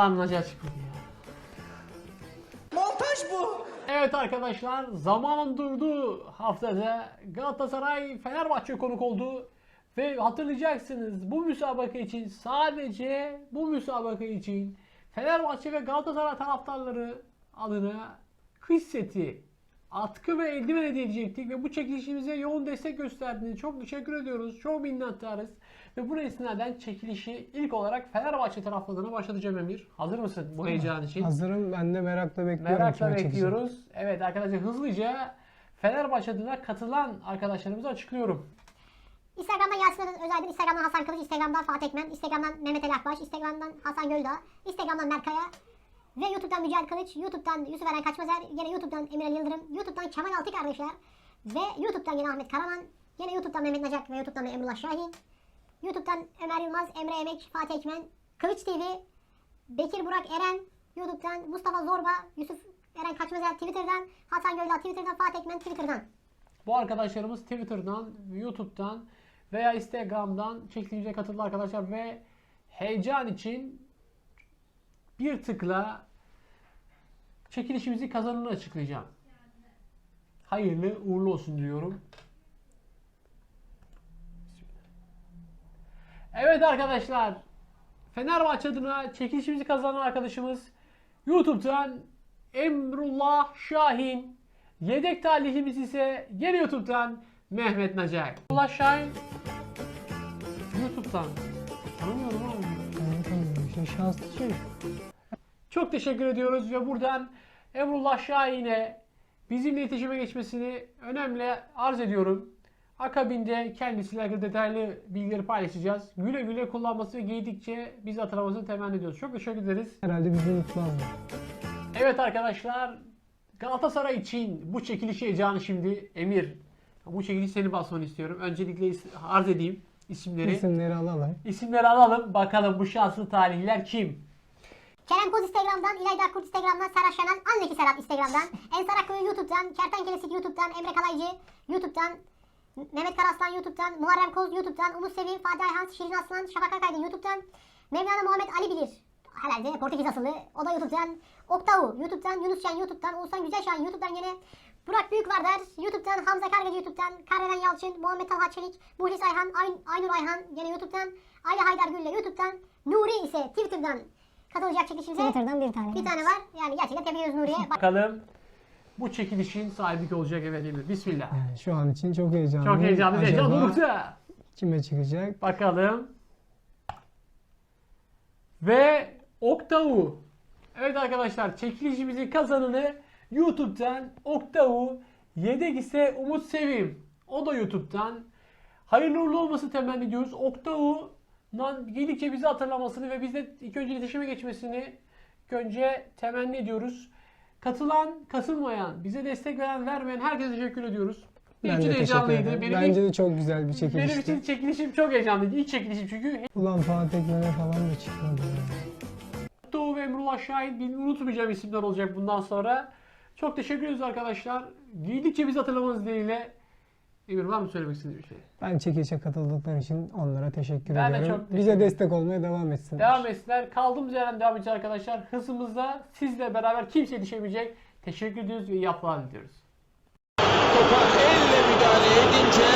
Anlayacağız çıkmadı ya. Montaj bu. Evet arkadaşlar zamanın durduğu haftada Galatasaray Fenerbahçe konuk oldu. Ve hatırlayacaksınız bu müsabaka için sadece bu müsabaka için Fenerbahçe ve Galatasaray taraftarları adına kış seti, atkı ve eldiven hediye edecektik ve bu çekilişimize yoğun destek gösterdiğiniz çok teşekkür ediyoruz. Çok minnettarız. Ve bu esnaden çekilişi ilk olarak Fenerbahçe taraftarına başlatacağım Emir. Hazır mısın bu heyecan için? Hazırım. Ben de merakla bekliyorum. Merakla bekliyoruz. Evet arkadaşlar hızlıca Fenerbahçe adına katılan arkadaşlarımızı açıklıyorum. Instagram'dan Yasin Özaydın, Instagram'dan Hasan Kılıç, Instagram'dan Fatih Ekmen, Instagram'dan Mehmet Ali Akbaş, Instagram'dan Hasan Göldağ, Instagram'dan Berkaya ve YouTube'dan Mücahit Kılıç, YouTube'dan Yusuf Eren Kaçmazer, yine YouTube'dan Ali Yıldırım, YouTube'dan Kemal Altı kardeşler ve YouTube'dan yine Ahmet Karaman, yine YouTube'dan Mehmet Nacak ve YouTube'dan da Emrullah Şahin, YouTube'dan Ömer Yılmaz, Emre Emek, Fatih Ekmen, Kılıç TV, Bekir Burak Eren, YouTube'dan Mustafa Zorba, Yusuf Eren Kaçmazer Twitter'dan, Hasan Göldağ Twitter'dan, Fatih Ekmen Twitter'dan. Bu arkadaşlarımız Twitter'dan, YouTube'dan veya Instagram'dan çekilişimize katıldı arkadaşlar ve heyecan için bir tıkla çekilişimizi kazanını açıklayacağım. Hayırlı uğurlu olsun diyorum. Evet arkadaşlar. Fenerbahçe adına çekilişimizi kazanan arkadaşımız YouTube'dan Emrullah Şahin. Yedek talihimiz ise gene YouTube'dan Mehmet Nacar. Emrullah Şahin YouTube'dan. Tanımıyorum ama. Ben tanıyorum. İşte şanslı çocuk. Çok teşekkür ediyoruz ve buradan Emrullah Şahin'e bizimle iletişime geçmesini önemli arz ediyorum. Akabinde kendisiyle ilgili detaylı bilgileri paylaşacağız. Güle güle kullanması ve giydikçe biz hatırlamasını temenni ediyoruz. Çok teşekkür ederiz. Herhalde bizi unutmazlar. Evet arkadaşlar Galatasaray için bu çekiliş heyecanı şimdi Emir. Bu çekilişi seni basmanı istiyorum. Öncelikle arz edeyim isimleri. İsimleri alalım. İsimleri alalım. Bakalım bu şanslı talihliler kim? Kerem Koz Instagram'dan, İlayda Akurt Instagram'dan, Serhat Şenel, Anneki Serhat Instagram'dan, Ensar Akkuyu YouTube'dan, Kertenkelesik YouTube'dan, Emre Kalaycı YouTube'dan, Mehmet Karaslan YouTube'dan, Muharrem Koz YouTube'dan, Umut Sevi, Fatih Ayhan, Şirin Aslan, Şafak Akaydın YouTube'dan, Mevlana Muhammed Ali Bilir, herhalde Portekiz asıllı, o da YouTube'dan, Oktavu YouTube'dan, Yunus Şen YouTube'dan, Oğuzhan Güzelşahin YouTube'dan gene, Burak Büyükvardar YouTube'dan, Hamza Kargacı YouTube'dan, Karveren Yalçın, Muhammed Talha Çelik, Muhlis Ayhan, Ayn Aynur Ayhan gene YouTube'dan, Ali Haydar Gülle YouTube'dan, Nuri ise Twitter'dan katılacak çekilişimize. Twitter'dan bir tane. Bir tane var. Yani gerçekten tebrik ediyoruz Nuri'ye. Bak- Bakalım bu çekilişin sahibi kim olacak evet Emir. Bismillah. Yani şu an için çok heyecanlıyım. Çok heyecanlı heyecan Acaba durursa. Kime çıkacak? Bakalım. Ve Oktavu. Evet arkadaşlar çekilişimizin kazananı YouTube'dan Oktavu. Yedek ise Umut Sevim. O da YouTube'dan. Hayırlı uğurlu olması temenni ediyoruz. Oktavu'dan geldikçe bizi hatırlamasını ve bizle ilk önce iletişime geçmesini ilk önce temenni ediyoruz. Katılan, katılmayan, bize destek veren, vermeyen herkese teşekkür ediyoruz. Benim Ben için de heyecanlıydı. Benim Bence ilk- de çok güzel bir benim çekilişti. için çekilişim çok heyecanlıydı. İlk çekilişim çünkü. Ulan Fatih Ekmen'e falan da çıkmadı. Doğu ve Emrullah Şahin benim unutmayacağım isimler olacak bundan sonra. Çok teşekkür ederiz arkadaşlar. Giydikçe bizi hatırlamanız dileğiyle. Emir var mı söylemek istediğin bir şey? Ben çekilişe katıldıkları için onlara teşekkür Ben de ediyorum. çok teşekkür Bize destek olmaya devam etsinler. Devam etsinler. Kaldığımız yerden devam edeceğiz arkadaşlar. Hızımızda sizle beraber kimse yetişemeyecek. Teşekkür ediyoruz ve iyi haftalar diliyoruz. Topa elle müdahale edince